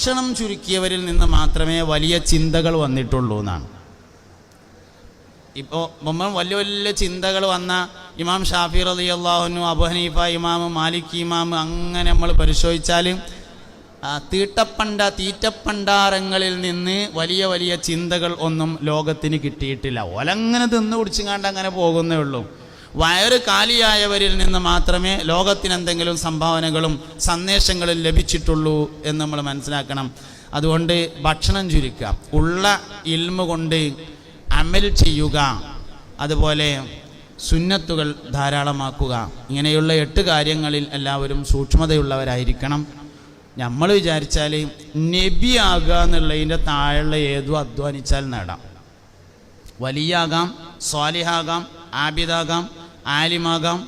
ഭക്ഷണം ചുരുക്കിയവരിൽ നിന്ന് മാത്രമേ വലിയ ചിന്തകൾ വന്നിട്ടുള്ളൂ എന്നാണ്. ഇപ്പോൾ നമ്മൾ വലിയ വലിയ ചിന്തകൾ വന്ന ഇമാം ഷാഫി റലി അള്ളാഹുനു അബു ഹനീഫ ഇമാം മാലിക് ഇമാമ് അങ്ങനെ നമ്മൾ പരിശോധിച്ചാൽ തീട്ടപ്പണ്ട തീറ്റപ്പണ്ടാരങ്ങളിൽ നിന്ന് വലിയ വലിയ ചിന്തകൾ ഒന്നും ലോകത്തിന് കിട്ടിയിട്ടില്ല. ഒലങ്ങനെ തിന്നു കുടിച്ചുകാണ്ട് അങ്ങനെ പോകുന്നേ ഉള്ളൂ. വയറ് കാലിയായവരിൽ നിന്ന് മാത്രമേ ലോകത്തിന് എന്തെങ്കിലും സംഭാവനകളും സന്ദേശങ്ങളും ലഭിച്ചിട്ടുള്ളൂ എന്ന് നമ്മൾ മനസ്സിലാക്കണം. അതുകൊണ്ട് ഭക്ഷണം ചുരുക്കുക. ഉള്ള ഇൽമ കൊണ്ട് അമൽ ചെയ്യുക. അതുപോലെ സുന്നത്തുകൾ ധാരാളമാക്കുക. ഇങ്ങനെയുള്ള എട്ട് കാര്യങ്ങളിൽ എല്ലാവരും സൂക്ഷ്മതയുള്ളവരായിരിക്കണം. നമ്മൾ വിചാരിച്ചാൽ നബിയാകുക എന്നുള്ളതിന്റെ താഴെയുള്ള ഏതും അധ്വാനിച്ചാൽ നേടാം. വലിയാകാം സ്വാലിഹാകാം ആബിദാകാം ആലിമാകാം.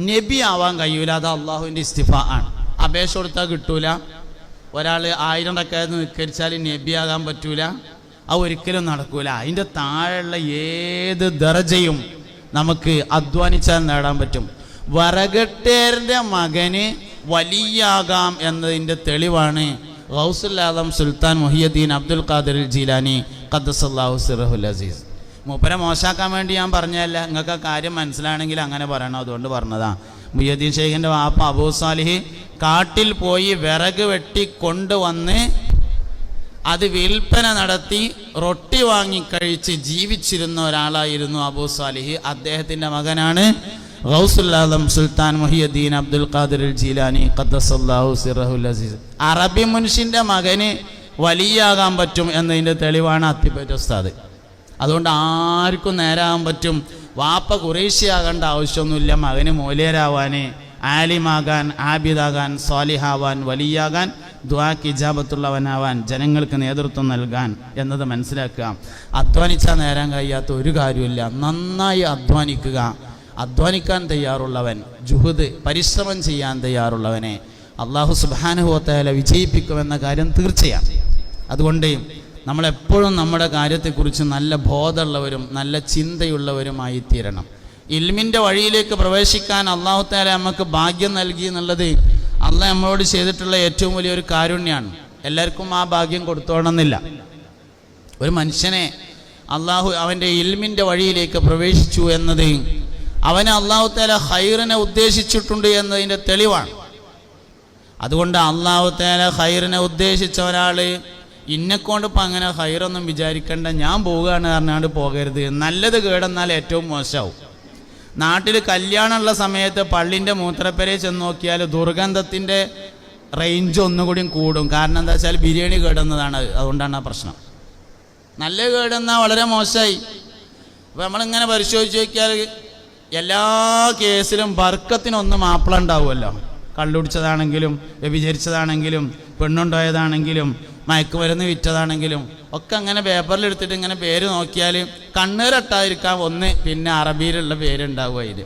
നബി ആവാൻ കഴിയൂല അത് അള്ളാഹുവിന്റെ ഇസ്തിഫ ആണ്. അപേക്ഷ കൊടുത്താൽ കിട്ടൂല. ഒരാൾ ആയിരം ടക്കാന്ന് നിൽക്കരിച്ചാൽ നബിയാകാൻ പറ്റൂല. അത് ഒരിക്കലും നടക്കൂല. അതിന്റെ താഴെയുള്ള ഏത് ദർജയും നമുക്ക് അധ്വാനിച്ചാൽ നേടാൻ പറ്റും. വറകട്ടേറിന്റെ മകന് വലിയാകാം എന്നതിന്റെ തെളിവാണ് ഗൗസുല്ലാദം സുൽത്താൻ മുഹിയദ്ദീൻ അബ്ദുൽ ഖാദിർ ജീലാനി ഖദ്ദസല്ലാഹു സിറഹുൽ അസീസ്. മൂപ്പരെ മോശാക്കാൻ വേണ്ടി ഞാൻ പറഞ്ഞതല്ല. നിങ്ങൾക്ക് കാര്യം മനസ്സിലാണെങ്കിൽ അങ്ങനെ പറയണം. അതുകൊണ്ട് പറഞ്ഞതാ. മുയ്യദ്ദീൻ ഷെയ്ഖിന്റെ വാപ്പ അബൂ സാലിഹി കാട്ടിൽ പോയി വിറക് വെട്ടി കൊണ്ടുവന്ന് അത് വിൽപ്പന നടത്തി റൊട്ടി വാങ്ങിക്കഴിച്ച് ജീവിച്ചിരുന്ന ഒരാളായിരുന്നു അബൂ സാലിഹി. അദ്ദേഹത്തിന്റെ മകനാണ് ഗൗസുല്ലാദം സുൽത്താൻ മുഹിയുദ്ദീൻ അബ്ദുൽ ഖാദിർ ജീലാനി. ഖദ്ദസല്ലാഹു സിറഹുൽ അസീസ്. അറബി മുൻഷിന്റെ മകന് വലിയാകാൻ പറ്റും എന്നതിന്റെ തെളിവാണ് അത്തിപ്പറ്റ ഉസ്താദ്. അതുകൊണ്ട് ആർക്കും നേരാകാൻ പറ്റും. വാപ്പ കുറേശ്ശിയാകേണ്ട ആവശ്യമൊന്നുമില്ല. മകന് മൂല്യരാവാൻ ആലിമാകാൻ ആബിദാകാൻ സ്വാലിഹാവാൻ വലിയാകാൻ ദ്വാക്ക് ഇജാബത്തുള്ളവനാവാൻ ജനങ്ങൾക്ക് നേതൃത്വം നൽകാൻ എന്നത് മനസ്സിലാക്കുക. അധ്വാനിച്ചാൽ നേരാൻ കഴിയാത്ത ഒരു കാര്യമില്ല നന്നായി അധ്വാനിക്കുക. അധ്വാനിക്കാൻ തയ്യാറുള്ളവൻ ജുഹുദ് പരിശ്രമം ചെയ്യാൻ തയ്യാറുള്ളവനെ. അള്ളാഹു സുബാനുഭവത്തായാല വിജയിപ്പിക്കുമെന്ന കാര്യം തീർച്ചയാണ്. അതുകൊണ്ട് നമ്മളെപ്പോഴും നമ്മുടെ കാര്യത്തെക്കുറിച്ച് നല്ല ബോധമുള്ളവരും നല്ല ചിന്തയുള്ളവരുമായി തീരണം ഇൽമിന്റെ വഴിയിലേക്ക് പ്രവേശിക്കാൻ അള്ളാഹു താല നമുക്ക് ഭാഗ്യം നൽകി എന്നുള്ളത് അള്ളാഹ് നമ്മളോട് ചെയ്തിട്ടുള്ള ഏറ്റവും വലിയൊരു കാരുണ്യമാണ് എല്ലാവർക്കും ആ ഭാഗ്യം കൊടുത്തോണമെന്നില്ല. ഒരു മനുഷ്യനെ അള്ളാഹു അവന്റെ ഇൽമിന്റെ വഴിയിലേക്ക് പ്രവേശിച്ചു എന്നത് അവനെ അള്ളാഹു താല ഹൈറിനെ ഉദ്ദേശിച്ചിട്ടുണ്ട് എന്നതിന്റെ തെളിവാണ്. അതുകൊണ്ട് അള്ളാഹു താല ഹൈറിനെ ഉദ്ദേശിച്ച ഒരാൾ ഇന്നെക്കൊണ്ട് ഇപ്പം അങ്ങനെ ഹൈറൊന്നും വിചാരിക്കേണ്ട. ഞാൻ പോവുകയാണ് പറഞ്ഞാണ്ട് പോകരുത്. നല്ലത് കേടെന്നാൽ ഏറ്റവും മോശമാവും നാട്ടിൽ കല്യാണമുള്ള സമയത്ത് പള്ളിന്റെ മൂത്രപ്പരയിൽ ചെന്ന് നോക്കിയാൽ ദുർഗന്ധത്തിന്റെ റേഞ്ച് ഒന്നുകൂടി കൂടും. കാരണം എന്താ വെച്ചാൽ ബിരിയാണി കേടുന്നതാണ്. അതുകൊണ്ടാണ് ആ പ്രശ്നം. നല്ല കേടുന്നാൽ വളരെ മോശമായി അപ്പം നമ്മളിങ്ങനെ പരിശോധിച്ച് നോക്കിയാൽ എല്ലാ കേസിലും വർക്കത്തിനൊന്നും മാപ്പിള ഉണ്ടാവുമല്ലോ. കള്ളുടിച്ചതാണെങ്കിലും വ്യഭിചരിച്ചതാണെങ്കിലും പെണ്ണുണ്ടായതാണെങ്കിലും മയക്കുമരുന്ന് വിറ്റതാണെങ്കിലും ഒക്കെ അങ്ങനെ പേപ്പറിൽ എടുത്തിട്ട് ഇങ്ങനെ പേര് നോക്കിയാൽ കണ്ണീരട്ടാതിരിക്കാൻ ഒന്ന് പിന്നെ അറബിയിലുള്ള പേരുണ്ടാവും അതിൽ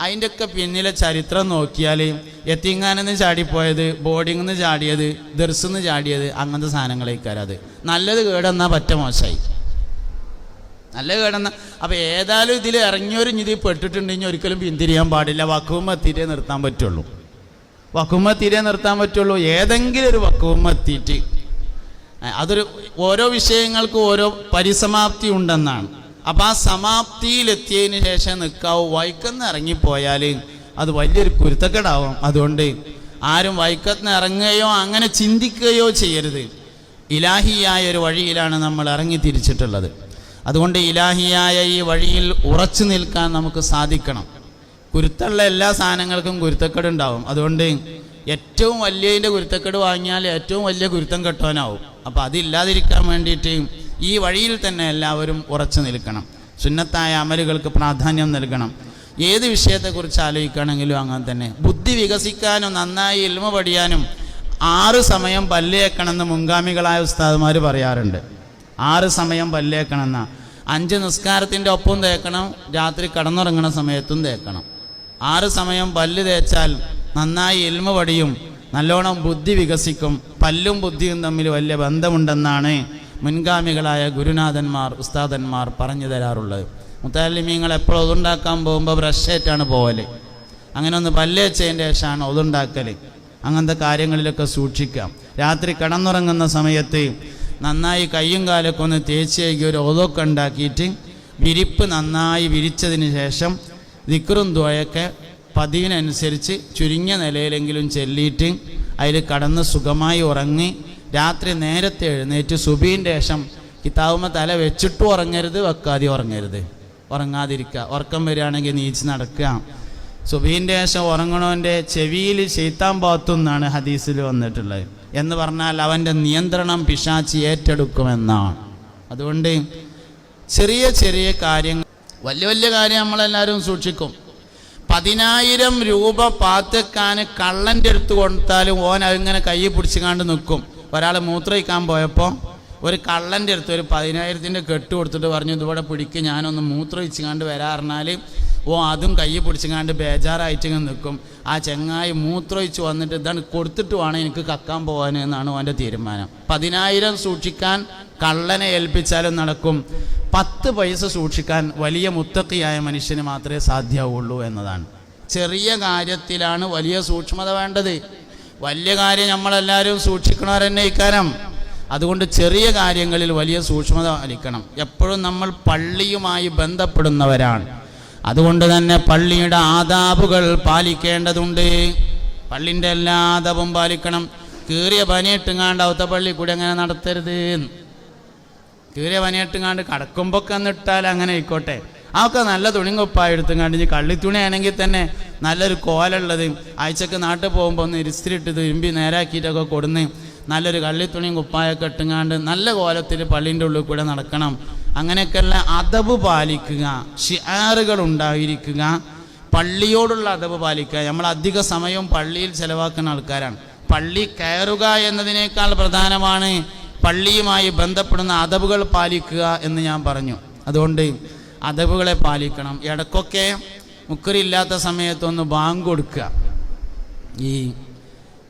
അതിന്റെയൊക്കെ പിന്നിലെ ചരിത്രം നോക്കിയാൽ എത്തിങ്ങാനെന്ന് ചാടിപ്പോയത് ബോർഡിങ്ങിൽ നിന്ന് ചാടിയത് ദർസിന്ന് ചാടിയത് അങ്ങനത്തെ സാധനങ്ങളേക്കാരം അത്. നല്ലത് കേടെന്നാൽ പറ്റ മോശമായി നല്ല കേടെന്ന. അപ്പോൾ ഏതായാലും ഇതിൽ ഇറങ്ങിയൊരു ഇതിൽ പെട്ടിട്ടുണ്ടെങ്കിൽ ഒരിക്കലും പിന്തിരിയാൻ പാടില്ല. വക്കുമ്പത്തിരെ നിർത്താൻ പറ്റുള്ളൂ. വക്കുമ്പത്തിരെ നിർത്താൻ പറ്റുള്ളൂ. ഏതെങ്കിലും ഒരു ഏ, അതൊരു ഓരോ വിഷയങ്ങൾക്കും ഓരോ പരിസമാപ്തി ഉണ്ടെന്നാണ്. അപ്പം ആ സമാപ്തിയിലെത്തിയതിന് ശേഷം നിൽക്കാവൂ വൈക്കന്ന് ഇറങ്ങിപ്പോയാൽ അത് വലിയൊരു കുരുത്തക്കേടാവും. അതുകൊണ്ട് ആരും വൈക്കത്തിന് ഇറങ്ങുകയോ അങ്ങനെ ചിന്തിക്കുകയോ ചെയ്യരുത്. ഇലാഹിയായ ഒരു വഴിയിലാണ് നമ്മൾ ഇറങ്ങി തിരിച്ചിട്ടുള്ളത്. അതുകൊണ്ട് ഇലാഹിയായ ഈ വഴിയിൽ ഉറച്ചു നിൽക്കാൻ നമുക്ക് സാധിക്കണം. കുരുത്തുള്ള എല്ലാ സാധനങ്ങൾക്കും കുരുത്തക്കേടുണ്ടാവും. അതുകൊണ്ട് ഏറ്റവും വലിയതിന്റെ കുരുത്തക്കേട് വാങ്ങിയാൽ ഏറ്റവും വലിയ കുരുത്തം കെട്ടുവാനാവും. അപ്പോൾ അതില്ലാതിരിക്കാൻ വേണ്ടിയിട്ട് ഈ വഴിയിൽ തന്നെ എല്ലാവരും ഉറച്ചു നിൽക്കണം. സുന്നത്തായ അമലുകൾക്ക് പ്രാധാന്യം നൽകണം. ഏത് വിഷയത്തെക്കുറിച്ച് ആലോചിക്കുകയാണെങ്കിലും അങ്ങനെ തന്നെ. ബുദ്ധി വികസിക്കാനും നന്നായി ഇൽമ പഠിയാനും ആറ് സമയം പല്ലേക്കണമെന്ന് മുൻഗാമികളായ ഉസ്താദുമാർ പറയാറുണ്ട്. ആറ് സമയം പല്ലേക്കണമെന്ന. അഞ്ച് നിസ്കാരത്തിന്റെ ഒപ്പം തേക്കണം രാത്രി കടന്നുറങ്ങണ സമയത്തും തേക്കണം. ആറ് സമയം പല്ല് തേച്ചാൽ നന്നായി എൽമ പടിയും നല്ലോണം ബുദ്ധി വികസിക്കും പല്ലും ബുദ്ധിയും തമ്മിൽ വലിയ ബന്ധമുണ്ടെന്നാണ് മുൻഗാമികളായ ഗുരുനാഥന്മാർ ഉസ്താദന്മാർ പറഞ്ഞു തരാറുള്ളത്. മുത്താലിമീങ്ങൾ എപ്പോഴും ഒതുണ്ടാക്കാൻ പോകുമ്പോൾ ബ്രഷേറ്റാണ് പോവൽ. അങ്ങനെ ഒന്ന് പല്ലേച്ചതിന്റെ ശേഷമാണ് ഒതുണ്ടാക്കൽ അങ്ങനത്തെ കാര്യങ്ങളിലൊക്കെ സൂക്ഷിക്കാം രാത്രി കിടന്നുറങ്ങുന്ന സമയത്ത് നന്നായി കയ്യും കാലൊക്കെ ഒന്ന് തേച്ച് ഒരു ഓതൊക്കെ ഉണ്ടാക്കിയിട്ട് വിരിപ്പ് നന്നായി വിരിച്ചതിന് ശേഷം ദിക്റും ദ്വയൊക്കെ പതിവിനനുസരിച്ച് ചുരുങ്ങിയ നിലയിലെങ്കിലും ചെല്ലിയിട്ട് അതിൽ കടന്ന് സുഖമായി ഉറങ്ങി രാത്രി നേരത്തെ എഴുന്നേറ്റ് സുബീന്റെ ശേഷം കിതാവുമ്മ തല വെച്ചിട്ട് ഉറങ്ങരുത് വെക്കാതെ ഉറങ്ങരുത്. ഉറങ്ങാതിരിക്കുക. ഉറക്കം വരികയാണെങ്കിൽ നീച്ച് നടക്കുക. സുബീന്റെ ശേഷം ഉറങ്ങണവന്റെ ചെവിയിൽ ചെയ്ത്താൻ പാത്തുന്നാണ് ഹദീസിൽ വന്നിട്ടുള്ളത്. എന്ന് പറഞ്ഞാൽ അവന്റെ നിയന്ത്രണം പിശാച്ചി ഏറ്റെടുക്കുമെന്നാണ്. അതുകൊണ്ട് ചെറിയ ചെറിയ കാര്യങ്ങൾ വലിയ വലിയ കാര്യം നമ്മളെല്ലാവരും സൂക്ഷിക്കും. പതിനായിരം രൂപ പാത്തക്കാൻ കള്ളന്റെ അടുത്ത് കൊടുത്താലും ഓൻ അതിങ്ങനെ കൈ പിടിച്ചുകാണ്ട് നിൽക്കും ഒരാൾ മൂത്രയിക്കാൻ പോയപ്പോൾ ഒരു കള്ളന്റെ അടുത്ത് ഒരു പതിനായിരത്തിന്റെ കെട്ട് കൊടുത്തിട്ട് പറഞ്ഞു ഇതുപോലെ പിടിക്ക് ഞാനൊന്ന് മൂത്രയിച്ചുകാണ്ട് വരാറിഞ്ഞാൽ ഓ അതും കൈ പിടിച്ചുകാണ്ട് ബേജാറായിട്ട് ഇങ്ങനെ നിൽക്കും ആ ചെങ്ങായി മൂത്രയിച്ച് വന്നിട്ട് ഇതാണ് കൊടുത്തിട്ട് വേണം എനിക്ക് കക്കാൻ പോകാൻ എന്നാണ് അവന്റെ തീരുമാനം. പതിനായിരം സൂക്ഷിക്കാൻ കള്ളനെ ഏൽപ്പിച്ചാലും നടക്കും. പത്ത് പൈസ സൂക്ഷിക്കാൻ വലിയ മുത്തക്കിയായ മനുഷ്യന് മാത്രമേ സാധ്യമാവുള്ളൂ എന്നതാണ്. ചെറിയ കാര്യത്തിലാണ് വലിയ സൂക്ഷ്മത വേണ്ടത്. വലിയ കാര്യം നമ്മളെല്ലാവരും സൂക്ഷിക്കണവർ തന്നെ ഇക്കാരം അതുകൊണ്ട് ചെറിയ കാര്യങ്ങളിൽ വലിയ സൂക്ഷ്മത പാലിക്കണം. എപ്പോഴും നമ്മൾ പള്ളിയുമായി ബന്ധപ്പെടുന്നവരാണ്. അതുകൊണ്ട് തന്നെ പള്ളിയുടെ ആദാബുകൾ പാലിക്കേണ്ടതുണ്ട്. പള്ളിന്റെ എല്ലാ ആദാബും പാലിക്കണം. കീറിയ പനിയിട്ടുങ്ങാണ്ട് പള്ളി കൂടി അങ്ങനെ നടത്തരുത് കീറിയ പനിയെട്ടുങ്ങാണ്ട് കടക്കുമ്പൊക്കെ എന്നിട്ടാൽ അങ്ങനെ ആയിക്കോട്ടെ. അതൊക്കെ നല്ല തുണിങ്കൊപ്പായി എടുത്തുങ്ങാണ്ട് ഇനി കള്ളിത്തുണി ആണെങ്കിൽ തന്നെ നല്ലൊരു കോലുള്ളത്. ആഴ്ചക്ക് നാട്ടിൽ പോകുമ്പോൾ ഒന്ന് ഇരിസ്തിരിട്ട് തുരുമ്പി നേരാക്കിയിട്ടൊക്കെ കൊടുന്ന് നല്ലൊരു കള്ളി കള്ളിത്തുണിയും കുപ്പായൊക്കെ ഇട്ടുങ്ങാണ്ട് നല്ല കോലത്തിൽ പള്ളീന്റെ ഉള്ളിൽ കൂടെ നടക്കണം. അങ്ങനെയൊക്കെയുള്ള അതവ് പാലിക്കുക. ഷിയാറുകൾ ഉണ്ടായിരിക്കുക. പള്ളിയോടുള്ള അതവ് പാലിക്കുക. നമ്മൾ അധിക സമയവും പള്ളിയിൽ ചെലവാക്കുന്ന ആൾക്കാരാണ്. പള്ളി കയറുക എന്നതിനേക്കാൾ പ്രധാനമാണ് പള്ളിയുമായി ബന്ധപ്പെടുന്ന അതവുകൾ പാലിക്കുക എന്ന് ഞാൻ പറഞ്ഞു. അതുകൊണ്ട് അതവുകളെ പാലിക്കണം. ഇടക്കൊക്കെ മുക്കറില്ലാത്ത സമയത്തൊന്ന് ബാങ്ക് കൊടുക്കുക. ഈ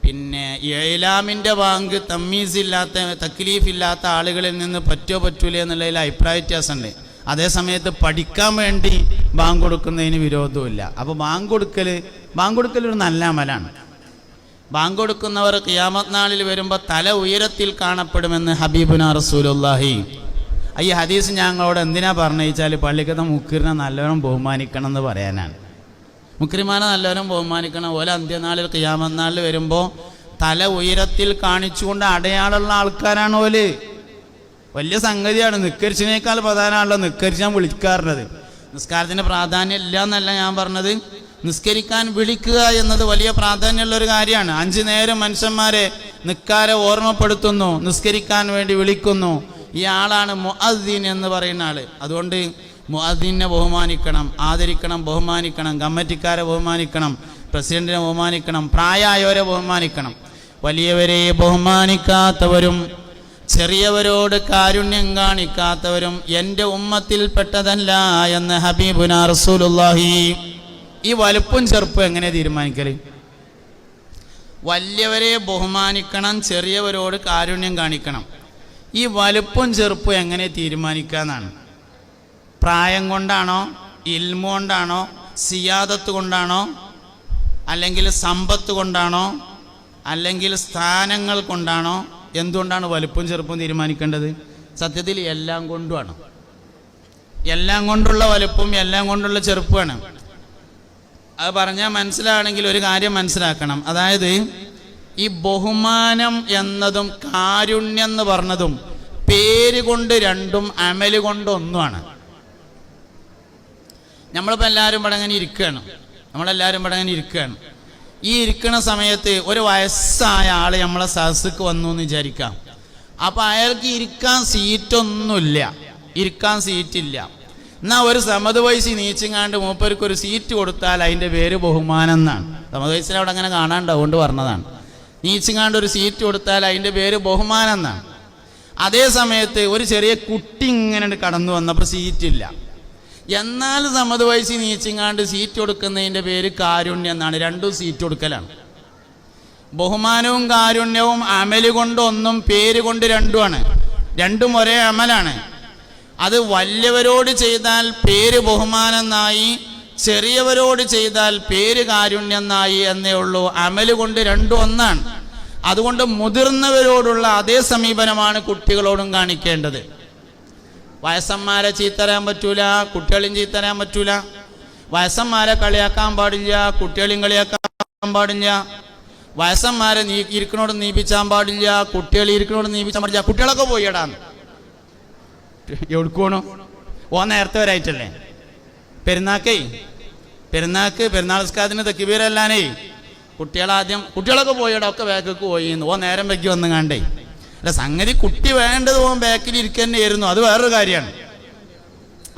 പിന്നെ ഏലാമിന്റെ ബാങ്ക് തമ്മീസ് ഇല്ലാത്ത തക്ലീഫ് ഇല്ലാത്ത ആളുകളിൽ നിന്ന് പറ്റോ പറ്റൂലേ എന്നുള്ളതിൽ അഭിപ്രായ വ്യത്യാസമുണ്ട്. അതേ സമയത്ത് പഠിക്കാൻ വേണ്ടി ബാങ്ക് കൊടുക്കുന്നതിന് വിരോധമില്ല അപ്പോൾ ബാങ്ക് കൊടുക്കൽ ബാങ്ക് കൊടുക്കൽ ഒരു നല്ല അമലാണ്. ബാങ്ക് കൊടുക്കുന്നവർ ഖിയാമത്ത് നാളിൽ വരുമ്പോൾ തല ഉയരത്തിൽ കാണപ്പെടുമെന്ന് ഹബീബുന റസൂലുല്ലാഹി ഈ ഹദീസ് ഞങ്ങളോട് എന്തിനാ പറഞ്ഞാൽ പള്ളിക്കത്തെ മുക്കിറിനെ നല്ലവണ്ണം ബഹുമാനിക്കണം എന്ന് പറയാനാണ്. മുക്രിമാനെ നല്ലവരും ബഹുമാനിക്കണം. ഓല അന്ത്യനാളിൽ ഖിയാമത്ത് വരുമ്പോൾ തല ഉയരത്തിൽ കാണിച്ചുകൊണ്ട് അടയാളമുള്ള ആൾക്കാരാണ് ഓൽ. വലിയ സംഗതിയാണ്. നിക്കരിച്ചിനേക്കാൾ പ്രധാനമാണല്ലോ നിക്കരിച്ചാൻ വിളിക്കാറുള്ളത്. നിസ്കാരത്തിന് പ്രാധാന്യം ഇല്ല എന്നല്ല ഞാൻ പറഞ്ഞത്. നിസ്കരിക്കാൻ വിളിക്കുക എന്നത് വലിയ പ്രാധാന്യമുള്ള ഒരു കാര്യമാണ്. അഞ്ചു നേരം മനുഷ്യന്മാരെ നിക്കാരെ ഓർമ്മപ്പെടുത്തുന്നു നിസ്കരിക്കാൻ വേണ്ടി വിളിക്കുന്നു. ഈ ആളാണ് മുഅദ്ദീൻ എന്ന് പറയുന്ന ആൾ. അതുകൊണ്ട് മുഅദ്ദീനെ ബഹുമാനിക്കണം ആദരിക്കണം ബഹുമാനിക്കണം കമ്മിറ്റിക്കാരെ ബഹുമാനിക്കണം പ്രസിഡന്റിനെ ബഹുമാനിക്കണം പ്രായമായവരെ ബഹുമാനിക്കണം. വലിയവരെ ബഹുമാനിക്കാത്തവരും ചെറിയവരോട് കാരുണ്യം കാണിക്കാത്തവരും എന്റെ ഉമ്മത്തിൽപ്പെട്ടതല്ല എന്ന് ഹബീബുന റസൂലുള്ളാഹി ഈ വലുപ്പും ചെറുപ്പും എങ്ങനെ തീരുമാനിക്കൽ വലിയവരെ ബഹുമാനിക്കണം ചെറിയവരോട് കാരുണ്യം കാണിക്കണം. ഈ വലുപ്പും ചെറുപ്പും എങ്ങനെ തീരുമാനിക്കാന്നാണ് പ്രായം കൊണ്ടാണോ ഇൽമ കൊണ്ടാണോ സിയാദത്ത് കൊണ്ടാണോ അല്ലെങ്കിൽ സമ്പത്ത് കൊണ്ടാണോ അല്ലെങ്കിൽ സ്ഥാനങ്ങൾ കൊണ്ടാണോ എന്തുകൊണ്ടാണ് വലുപ്പും ചെറുപ്പും തീരുമാനിക്കേണ്ടത്? സത്യത്തിൽ എല്ലാം കൊണ്ടുമാണ്. എല്ലാം കൊണ്ടുള്ള വലുപ്പും എല്ലാം കൊണ്ടുള്ള ചെറുപ്പമാണ്. അത് പറഞ്ഞാൽ മനസ്സിലാണെങ്കിൽ ഒരു കാര്യം മനസ്സിലാക്കണം. അതായത് ഈ ബഹുമാനം എന്നതും കാരുണ്യം എന്ന് പറഞ്ഞതും പേര് കൊണ്ട് രണ്ടും അമൽ കൊണ്ട് ഒന്നുമാണ്. നമ്മളിപ്പോൾ എല്ലാവരും ഇവിടെ അങ്ങനെ ഇരിക്കുകയാണ്. നമ്മളെല്ലാവരും ഇവിടെ അങ്ങനെ ഇരിക്കുകയാണ്. ഈ ഇരിക്കുന്ന സമയത്ത് ഒരു വയസ്സായ ആൾ നമ്മളെ സദസ്സുക്ക് വന്നു എന്ന് വിചാരിക്കാം. അപ്പം അയാൾക്ക് ഇരിക്കാൻ സീറ്റൊന്നുമില്ല ഇരിക്കാൻ സീറ്റില്ല എന്നാൽ ഒരു സമത് വയസ്സി നീച്ചിങ്ങാണ്ട് മൂപ്പർക്ക് ഒരു സീറ്റ് കൊടുത്താൽ അതിന്റെ പേര് ബഹുമാനം എന്നാണ്. സമത് വയസ്സിൽ അവിടെ അങ്ങനെ കാണാണ്ട് അതുകൊണ്ട് പറഞ്ഞതാണ്. നീച്ചിങ്ങാണ്ട് ഒരു സീറ്റ് കൊടുത്താൽ അതിന്റെ പേര് ബഹുമാനം എന്നാണ്. അതേ സമയത്ത് ഒരു ചെറിയ കുട്ടി ഇങ്ങനെ കടന്നു വന്നപ്പോൾ സീറ്റില്ല എന്നാൽ സമത് വയസ്സി നീച്ചിങ്ങാണ്ട് സീറ്റ് കൊടുക്കുന്നതിന്റെ പേര് കാരുണ്യം എന്നാണ്. രണ്ടും സീറ്റ് കൊടുക്കലാണ്. ബഹുമാനവും കാരുണ്യവും അമൽ കൊണ്ടൊന്നും പേര് കൊണ്ട് രണ്ടുമാണ്. രണ്ടും ഒരേ അമലാണ്. അത് വലിയവരോട് ചെയ്താൽ പേര് ബഹുമാനം എന്നായി ചെറിയവരോട് ചെയ്താൽ പേര് കാരുണ്യം എന്നായി എന്നേ ഉള്ളൂ. അമൽ കൊണ്ട് രണ്ടും ഒന്നാണ്. അതുകൊണ്ട് മുതിർന്നവരോടുള്ള അതേ സമീപനമാണ് കുട്ടികളോടും കാണിക്കേണ്ടത്. വയസ്സന്മാരെ ചീത്തരാൻ പറ്റൂല കുട്ടികളെയും ചീത്തരാൻ പറ്റൂല. വയസ്സന്മാരെ കളിയാക്കാൻ പാടില്ല കുട്ടികളെയും കളിയാക്കാൻ പാടില്ല. വയസ്സന്മാരെ നീ ഇരിക്കണോട് നീപ്പിച്ചാൻ പാടില്ല കുട്ടികൾ ഇരിക്കണോട് നീപ്പിച്ചാൻ പാടില്ല. കുട്ടികളൊക്കെ പോയിടാന്ന് എവിടുക്കോണു? ഓ നേരത്തെ വരായിട്ടല്ലേ പെരുന്നാക്കേ പെരുന്നാക്ക് പെരുന്നാൾ സ്കാദിന് തെക്കിബീരല്ലാനേ കുട്ടികളാദ്യം കുട്ടികളൊക്കെ പോയിടാ ഒക്കെ ബാക്കൊക്കെ പോയി ഓ നേരം വെക്കി വന്ന് കണ്ടേ അല്ല സംഗതി കുട്ടി വേണ്ടത് ഓൻ ബാക്കിൽ ഇരിക്കുന്നതായിരുന്നു അത് വേറൊരു കാര്യമാണ്.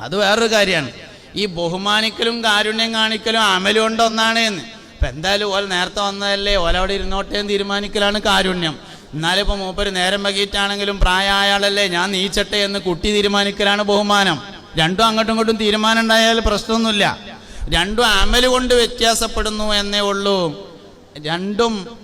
അത് വേറൊരു കാര്യമാണ്. ഈ ബഹുമാനിക്കലും കാരുണ്യം കാണിക്കലും അമലും കൊണ്ട് ഒന്നാണ് എന്ന് എന്തായാലും ഓല നേരത്തെ വന്നതല്ലേ? ഓല അവിടെ ഇരുന്നോട്ടെ എന്ന് തീരുമാനിക്കലാണ് കാരുണ്യം. എന്നാലും ഇപ്പം മൂപ്പര് നേരം വൈകിട്ടാണെങ്കിലും പ്രായമായാളല്ലേ ഞാൻ നീച്ചട്ടെ എന്ന് കുട്ടി തീരുമാനിക്കലാണ് ബഹുമാനം. രണ്ടും അങ്ങോട്ടും ഇങ്ങോട്ടും തീരുമാനം ഉണ്ടായാൽ പ്രശ്നമൊന്നുമില്ല. രണ്ടും അമലുകൊണ്ട് വ്യത്യാസപ്പെടുന്നു എന്നേ ഉള്ളൂ. രണ്ടും അമലുകൊണ്ട്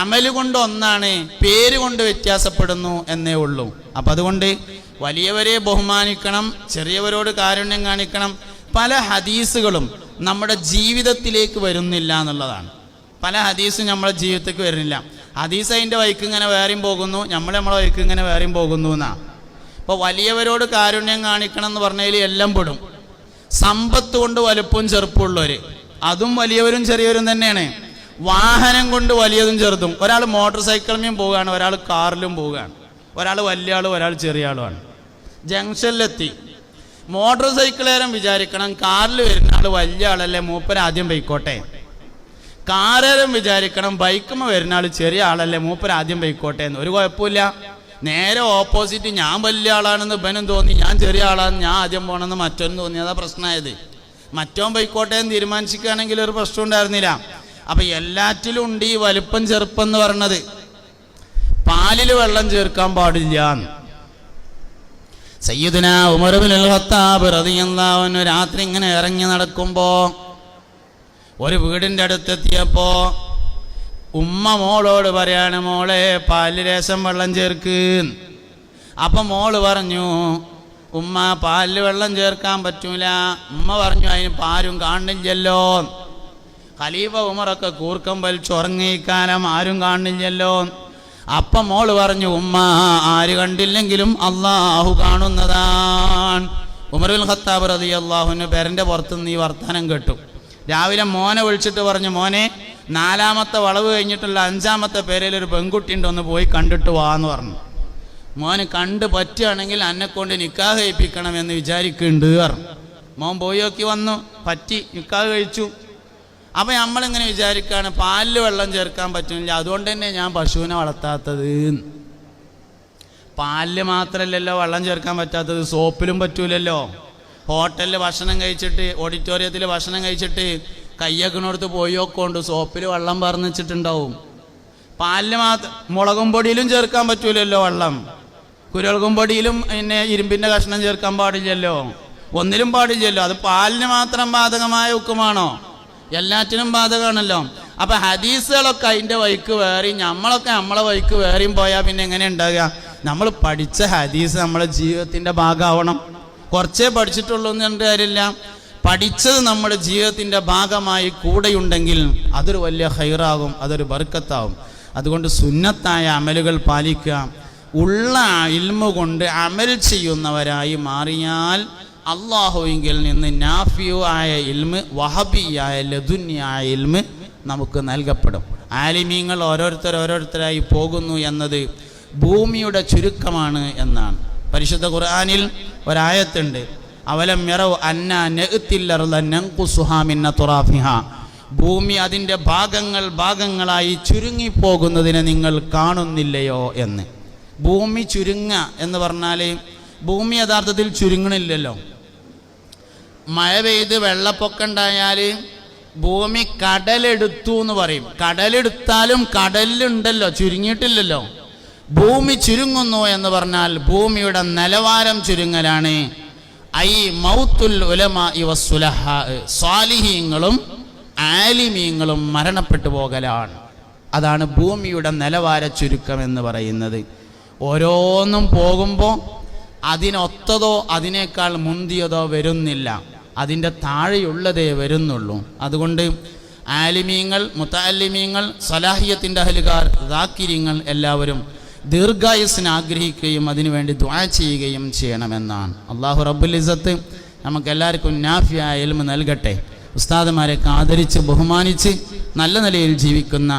അമൽ കൊണ്ട് ഒന്നാണ് പേര് കൊണ്ട് വ്യത്യാസപ്പെടുന്നു എന്നേ ഉള്ളൂ. അപ്പം അതുകൊണ്ട് വലിയവരെ ബഹുമാനിക്കണം ചെറിയവരോട് കാരുണ്യം കാണിക്കണം. പല ഹദീസുകളും നമ്മുടെ ജീവിതത്തിലേക്ക് വരുന്നില്ല എന്നുള്ളതാണ്. പല ഹദീസും നമ്മളെ ജീവിതത്തേക്ക് വരുന്നില്ല. ഹദീസ് അതിന്റെ വഴിക്ക് ഇങ്ങനെ വേറെയും പോകുന്നു നമ്മൾ നമ്മളെ വഴിക്ക് ഇങ്ങനെ വേറെയും പോകുന്നു എന്നാ. ഇപ്പോൾ വലിയവരോട് കാരുണ്യം കാണിക്കണം എന്ന് പറഞ്ഞതിൽ എല്ലാം പെടും. സമ്പത്ത് കൊണ്ട് വലുപ്പവും ചെറുപ്പമുള്ളവർ അതും വലിയവരും ചെറിയവരും തന്നെയാണ്. വാഹനം കൊണ്ട് വലിയതും ചെറുതും. ഒരാൾ മോട്ടോർ സൈക്കിളിലും പോവുകയാണ് ഒരാൾ കാറിലും പോവുകയാണ്. ഒരാൾ വലിയ ആളും ഒരാൾ ചെറിയ ആളുമാണ് ജംഗ്ഷനിലെത്തി. മോട്ടോർ സൈക്കിളേരം വിചാരിക്കണം കാറിൽ വരുന്ന ആൾ വലിയ ആളല്ലേ മൂപ്പര് ആദ്യം പോയിക്കോട്ടെ. കാറേരം വിചാരിക്കണം. ബൈക്കുമ്മ വരുന്ന ആൾ ചെറിയ ആളല്ലേ മൂപ്പർ ആദ്യം പോയിക്കോട്ടെ എന്ന്. ഒരു കുഴപ്പമില്ല നേരെ ഓപ്പോസിറ്റ് ഞാൻ വലിയ ആളാണെന്ന് ഇവനും തോന്നി ഞാൻ ചെറിയ ആളാണെന്ന് ഞാൻ ആദ്യം പോകണമെന്ന് മറ്റോനും തോന്നി. അതാ പ്രശ്നമായത് മറ്റോൻ ബൈക്കോട്ടെ എന്ന് തീരുമാനിച്ചിക്കുകയാണെങ്കിൽ ഒരു പ്രശ്നം ഉണ്ടായിരുന്നില്ല. അപ്പൊ എല്ലാറ്റിലും ഉണ്ട് ഈ വലുപ്പം ചെറുപ്പം എന്ന് പറഞ്ഞത്. പാലിൽ വെള്ളം ചേർക്കാൻ പാടില്ല. സയ്യിദുന ബിൻ അൽ ഖത്താബ് റളിയല്ലാഹു അൻഹു രാത്രി ഇങ്ങനെ ഇറങ്ങി നടക്കുമ്പോ ഒരു വീടിന്റെ അടുത്തെത്തിയപ്പോൾ ഉമ്മ മോളോട് പറയാണ് മോളെ പാലിൽ രേശം വെള്ളം ചേർക്ക്. അപ്പം മോൾ പറഞ്ഞു ഉമ്മ പാലിൽ വെള്ളം ചേർക്കാൻ പറ്റൂല. ഉമ്മ പറഞ്ഞു അതിന് പാരും കാണില്ലല്ലോ. ഖലീഫ ഉമറൊക്കെ കൂർക്കം വലിച്ചുറങ്ങിക്കാലം ആരും കാണില്ലല്ലോ. അപ്പം മോൾ പറഞ്ഞു ഉമ്മ ആര് കണ്ടില്ലെങ്കിലും അള്ളാഹു കാണുന്നതാണ്. ഉമറുൽ ഖത്താബ് റതി അള്ളാഹുവിന് പേരന്റെ പുറത്തുനിന്ന് ഈ വർത്തമാനം കേട്ടു. രാവിലെ മോനെ വിളിച്ചിട്ട് പറഞ്ഞു മോനെ നാലാമത്തെ വളവ് കഴിഞ്ഞിട്ടുള്ള അഞ്ചാമത്തെ പേരിൽ ഒരു പെൺകുട്ടിയുണ്ട് ഒന്ന് പോയി കണ്ടിട്ട് വാ എന്ന് പറഞ്ഞു. മോന് കണ്ട് പറ്റുകയാണെങ്കിൽ എന്നെ കൊണ്ട് നിക്കാഹ് കഴിപ്പിക്കണം എന്ന് വിചാരിക്കുന്നുണ്ട് പറഞ്ഞു. മോൻ പോയി നോക്കി വന്നു പറ്റി നിക്കാഹ് കഴിച്ചു. അപ്പം നമ്മളിങ്ങനെ വിചാരിക്കുകയാണ് പാലിൽ വെള്ളം ചേർക്കാൻ പറ്റുന്നില്ല അതുകൊണ്ട് തന്നെ ഞാൻ പശുവിനെ വളർത്താത്തത്. പാലിൽ മാത്രമല്ലല്ലോ വെള്ളം ചേർക്കാൻ പറ്റാത്തത് സോപ്പിലും പറ്റൂലല്ലോ. ഹോട്ടലിൽ ഭക്ഷണം കഴിച്ചിട്ട് ഓഡിറ്റോറിയത്തിൽ ഭക്ഷണം കഴിച്ചിട്ട് കയ്യക്കിനോടത്ത് പോയി നോക്കൊണ്ട് സോപ്പിൽ വെള്ളം പറഞ്ഞിട്ടുണ്ടാവും പാലിൽ മാത്രം മുളകും പൊടിയിലും ചേർക്കാൻ പറ്റൂലല്ലോ വെള്ളം. കുരുളകും പൊടിയിലും പിന്നെ ഇരുമ്പിന്റെ കഷ്ണം ചേർക്കാൻ പാടില്ലല്ലോ. ഒന്നിലും പാടില്ലല്ലോ. അത് പാലിന് മാത്രം ബാധകമായ ഉക്കുമാണോ എല്ലാറ്റിനും ബാധകമാണല്ലോ. അപ്പൊ ഹദീസുകളൊക്കെ അതിന്റെ വഴിക്ക് വേറെയും നമ്മളൊക്കെ നമ്മളെ വഴിക്ക് വേറെയും പോയാൽ പിന്നെ എങ്ങനെ ഉണ്ടാകുക നമ്മൾ പഠിച്ച ഹദീസ് നമ്മളെ ജീവിതത്തിന്റെ ഭാഗമാവണം. കുറച്ചേ പഠിച്ചിട്ടുള്ളൂ എന്ന് പറഞ്ഞിട്ട് കാര്യമില്ല. പഠിച്ചത് നമ്മുടെ ജീവിതത്തിന്റെ ഭാഗമായി കൂടെയുണ്ടെങ്കിൽ അതൊരു വലിയ ഹൈറാകും അതൊരു ബർക്കത്താവും. അതുകൊണ്ട് സുന്നത്തായ അമലുകൾ പാലിക്കുക. ഉള്ള ഇൽമ കൊണ്ട് അമൽ ചെയ്യുന്നവരായി മാറിയാൽ അള്ളാഹുവിങ്കിൽ നിന്ന് നാഫിയു ആയ ഇൽമ് വഹബിയായ ലതുന്യായ ഇൽമ് നമുക്ക് നൽകപ്പെടും. ആലിമീങ്ങൾ ഓരോരുത്തർ ഓരോരുത്തരായി പോകുന്നു എന്നത് ഭൂമിയുടെ ചുരുക്കമാണ് എന്നാണ്. പരിശുദ്ധ ഖുർആാനിൽ ഒരായത്തുണ്ട്. അവലം യറവ് അന്ന നെഹ്ത്തില്ലറുള്ള നങ്കുസുഹാമിന്ന തുറാഫിഹ. ഭൂമി അതിന്റെ ഭാഗങ്ങൾ ഭാഗങ്ങളായി ചുരുങ്ങിപ്പോകുന്നതിനെ നിങ്ങൾ കാണുന്നില്ലയോ എന്ന്. ഭൂമി ചുരുങ്ങ എന്ന് പറഞ്ഞാൽ ഭൂമി യഥാർത്ഥത്തിൽ ചുരുങ്ങണില്ലല്ലോ. മഴ പെയ്ത് വെള്ളപ്പൊക്കം ഉണ്ടായാൽ ഭൂമി കടലെടുത്തു എന്ന് പറയും. കടലെടുത്താലും കടലിലുണ്ടല്ലോ ചുരുങ്ങിയിട്ടില്ലല്ലോ. ഭൂമി ചുരുങ്ങുന്നു എന്ന് പറഞ്ഞാൽ ഭൂമിയുടെ നിലവാരം ചുരുങ്ങലാണ്. ഐ മൗത്തുൽ ഉലമ ഇവ സുലഹ സ്വാലിഹീങ്ങളും ആലിമീങ്ങളും മരണപ്പെട്ടു പോകലാണ്. അതാണ് ഭൂമിയുടെ നിലവാര ചുരുക്കം എന്ന് പറയുന്നത്. ഓരോന്നും പോകുമ്പോൾ അതിനൊത്തതോ അതിനേക്കാൾ മുന്തിയതോ വരുന്നില്ല. അതിന്റെ താഴെയുള്ളതേ വരുന്നുള്ളൂ. അതുകൊണ്ട് ആലിമീങ്ങൾ മുത്താലിമീങ്ങൾ സലാഹിയത്തിന്റെ അഹലുകാർ ദാക്കിരിങ്ങൾ എല്ലാവരും ദീർഘായുസിന് ആഗ്രഹിക്കുകയും അതിനുവേണ്ടി ദ്വാ ചെയ്യുകയും ചെയ്യണമെന്നാണ്. അള്ളാഹു റബ്ബുൽ ഇസത്ത് നമുക്ക് എല്ലാവർക്കും നാഫിയായ എൽമ നൽകട്ടെ. ഉസ്താദുമാരെയൊക്കെ ആദരിച്ച് ബഹുമാനിച്ച് നല്ല നിലയിൽ ജീവിക്കുന്ന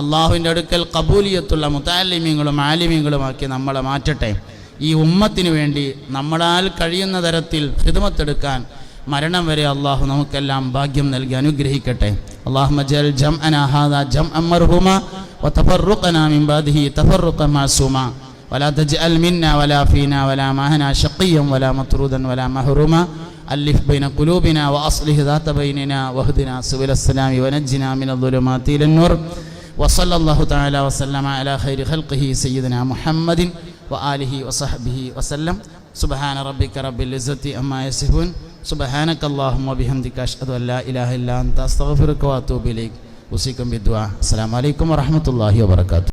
അള്ളാഹുവിന്റെ അടുക്കൽ കബൂലിയത്തുള്ള മുത്താലിമ്യങ്ങളും ആലിമ്യങ്ങളുമാക്കി നമ്മളെ മാറ്റട്ടെ. ഈ ഉമ്മത്തിനു വേണ്ടി നമ്മളാൽ കഴിയുന്ന തരത്തിൽ ഹിദമത്തെടുക്കാൻ മരണം വരെ അള്ളാഹു നമുക്കെല്ലാം ഭാഗ്യം നൽകി അനുഗ്രഹിക്കട്ടെ അള്ളാഹു മജൽ ജം അനാഹാദ ജം അമ്മർഹുമ وتفرقنا من بعده تفرقا معصوما ولا تجعل منا ولا فينا ولا معنا شقيا ولا مطرودا ولا محروما ألف بين قلوبنا وأصلح ذات بيننا واهدنا سبل السلام ونجنا من الظلمات إلى النور وصلى الله تعالى وسلم على خير خلقه سيدنا محمد وآله وصحبه وسلم سبحان ربك رب العزة أما يصفون സുബഹാനക്ക് അള്ളാഹുമ ബിഹംദിക്ക് അഷ്ഹദു അല്ലാ ഇലാഹ ഇല്ലാ അന്ത അലൈക്കും വറഹ്മത്തുള്ളാഹി വബറകാതുഹു.